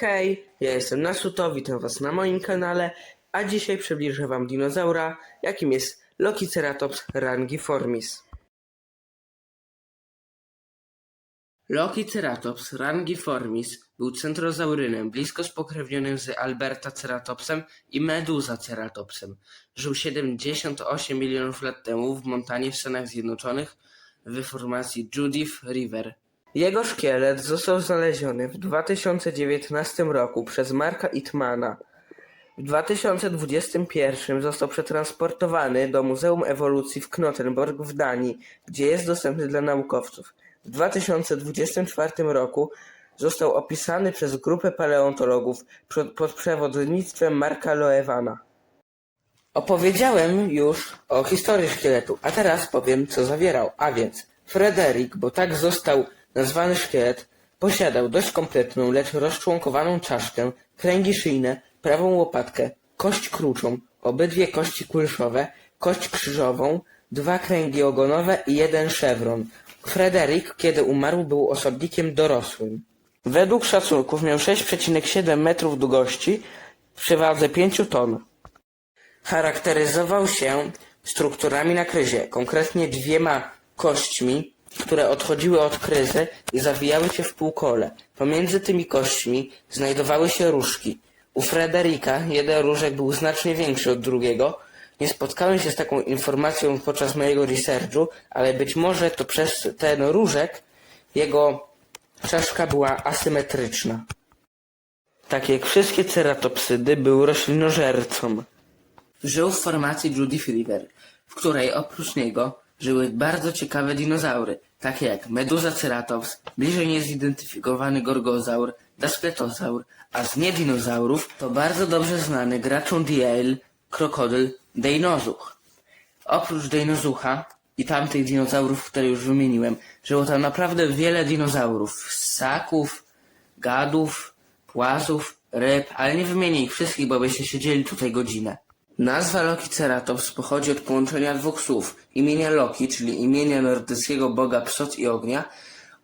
Hej, ja jestem Nasuto, witam was na moim kanale, a dzisiaj przybliżę wam dinozaura, jakim jest Lokiceratops rangiformis. Lokiceratops rangiformis był centrozaurynem blisko spokrewnionym z Albertaceratopsem i Medusaceratopsem. Żył 78 milionów lat temu w Montanie w Stanach Zjednoczonych w formacji Judith River. Jego szkielet został znaleziony w 2019 roku przez Marka Itmana. W 2021 został przetransportowany do Muzeum Ewolucji w Knottenborg w Danii, gdzie jest dostępny dla naukowców. W 2024 roku został opisany przez grupę paleontologów pod przewodnictwem Marka Loewana. Opowiedziałem już o historii szkieletu, a teraz powiem, co zawierał. A więc, Frederick, bo tak został nazwany szkielet, posiadał dość kompletną, lecz rozczłonkowaną czaszkę, kręgi szyjne, prawą łopatkę, kość kruczą, obydwie kości kulszowe, kość krzyżową, dwa kręgi ogonowe i jeden szewron. Frederick, kiedy umarł, był osobnikiem dorosłym. Według szacunków miał 6,7 metrów długości przy wadze 5 ton. Charakteryzował się strukturami na kryzie, konkretnie dwiema kośćmi, które odchodziły od kryzy i zawijały się w półkole. Pomiędzy tymi kośćmi znajdowały się różki. U Frederika jeden różek był znacznie większy od drugiego. Nie spotkałem się z taką informacją podczas mojego researchu, ale być może to przez ten różek jego czaszka była asymetryczna. Tak jak wszystkie ceratopsydy był roślinożercą. Żył w formacji Judith River, w której oprócz niego żyły bardzo ciekawe dinozaury, takie jak Medusaceratops, bliżej niezidentyfikowany gorgozaur, daspletozaur, a z niedinozaurów to bardzo dobrze znany graczom Diel, krokodyl, Dejnozuch. Oprócz Dejnozucha i tamtych dinozaurów, które już wymieniłem, żyło tam naprawdę wiele dinozaurów, ssaków, gadów, płazów, ryb, ale nie wymienię ich wszystkich, bo byście siedzieli tutaj godzinę. Nazwa Lokiceratops pochodzi od połączenia dwóch słów imienia Loki, czyli imienia nordyckiego boga psot i ognia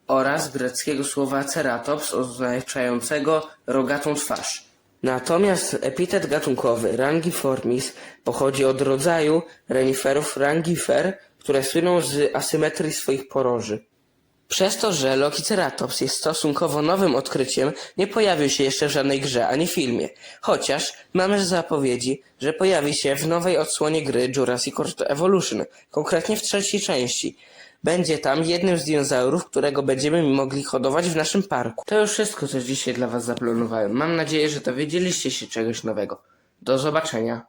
oraz greckiego słowa ceratops oznaczającego rogatą twarz. Natomiast epitet gatunkowy rangiformis pochodzi od rodzaju reniferów rangifer, które słyną z asymetrii swoich poroży. Przez to, że Lokiceratops jest stosunkowo nowym odkryciem, nie pojawił się jeszcze w żadnej grze ani filmie. Chociaż mamy zapowiedzi, że pojawi się w nowej odsłonie gry Jurassic World Evolution, konkretnie w trzeciej części. Będzie tam jednym z dinozaurów, którego będziemy mogli hodować w naszym parku. To już wszystko, co dzisiaj dla Was zaplanowałem. Mam nadzieję, że dowiedzieliście się czegoś nowego. Do zobaczenia.